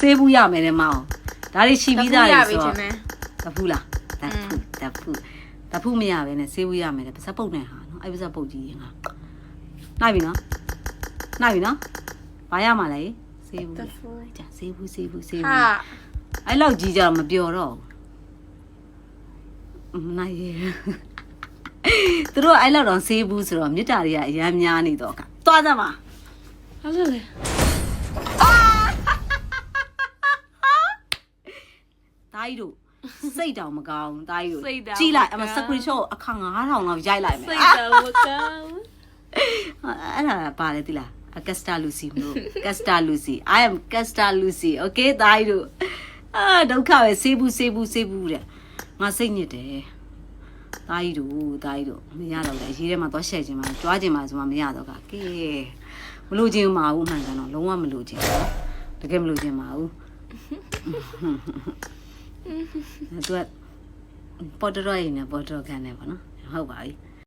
ဆေးဘူးရမယ်တဲ့မအောင်ဒါတွေရှိပြီးသားတွေပြီဆိုချတော့င်တယ်တဖူးလားတဖူးတဖူးတဖူးမရပဲနဲ့ဆေးဘူးရမယ်တဲ့ပါစပ်ပုတ်နဲ့ဟာနော်အဲ့ပါစပ်ပုတ်ကြီးရင်ဟာနိုင်ပြီနော်နိုင်ပြီနော်ဘာရမှာလဲဆေးဘူးတလေဖူးကြာဆေးဘူးဆေးဘူးဆေးဟာဘူးအဲ့လောက်ကြီးကြတော့မပြောတော့ဘူးမနိုင်ရသူတို့ကအဲ့လောက်တော့ဆေးဘူးဆိုတော့မြစ်တာတွေကအရမ်းများနေတော့ကသွားကြမှာဘာလို့လဲ တားကြီးတို့စိတ်တောင်မကောင်းတားကြီးတို့စိတ်တောင်ကြည့်လိုက်အမမကောင်းစကရီရှော့အခါ9000လောက်ရိုက်လိုက်မယ်စိတ်တော်မကောင်းအဲ့ဒါပါလေတိလားကက်စတာလူစီမလို့ကက်စတာလူစီ I am ကက်စတာလူစီ okay တားကြီးတို့အာဒုက္ခပဲဆေးဘူးဆေးဘူးဆေးဘူးတဲ့ငါစိတ်ညစ်တယ်တားကြီးတို့တားကြီးတို့မရတော့လေရေးထဲမှာသွားရှက်ခြင်းမှာကြွားခြင်းမှာဆိုမှမရတော့ကကဲမလို့ခြင်းမအောင်မှန်ကန်တော့လုံးဝမလို့ခြင်းတကယ်မလို့ခြင်းမအောင် သူကပေါ်တော်ရင်နဲ့ပေါ်တော်ခံနေပါနော်ဟုတ်ပါပြီ